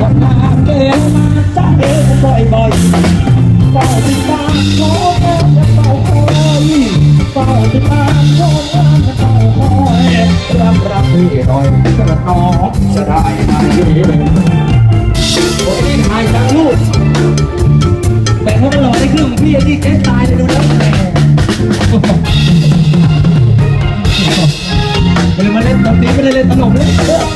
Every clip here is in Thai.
คนมาเดินมาจ้าเดินบ่อยบ่อยเฝ้าติดตามขอแค่จะเฝ้าคอยเฝ้าติดตามขอแค่จะเฝ้าคอยรับรับพี่หน่อยกระนองจะได้ไหมโอ้ยหายจังลูกแต่เขาก็รอได้ครึ่งของพี่ที่แกตายเลยดูแล้วแหมเลยมาเล่นตอนนี้ไม่ได้เล่นตลกเลย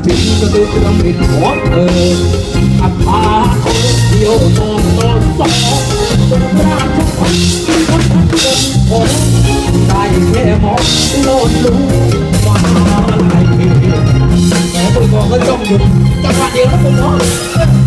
เหมือนทักษิณก็ดูเครื่องบินของเธออัตราเดียวนองนอนสองจนราชพัฒน์พัฒน์คนผมได้แค่มองโลดรู้ว่าอะไรแหมคุณบอกก็จ้องอยู่จังหวะเดียวแล้วผมนอน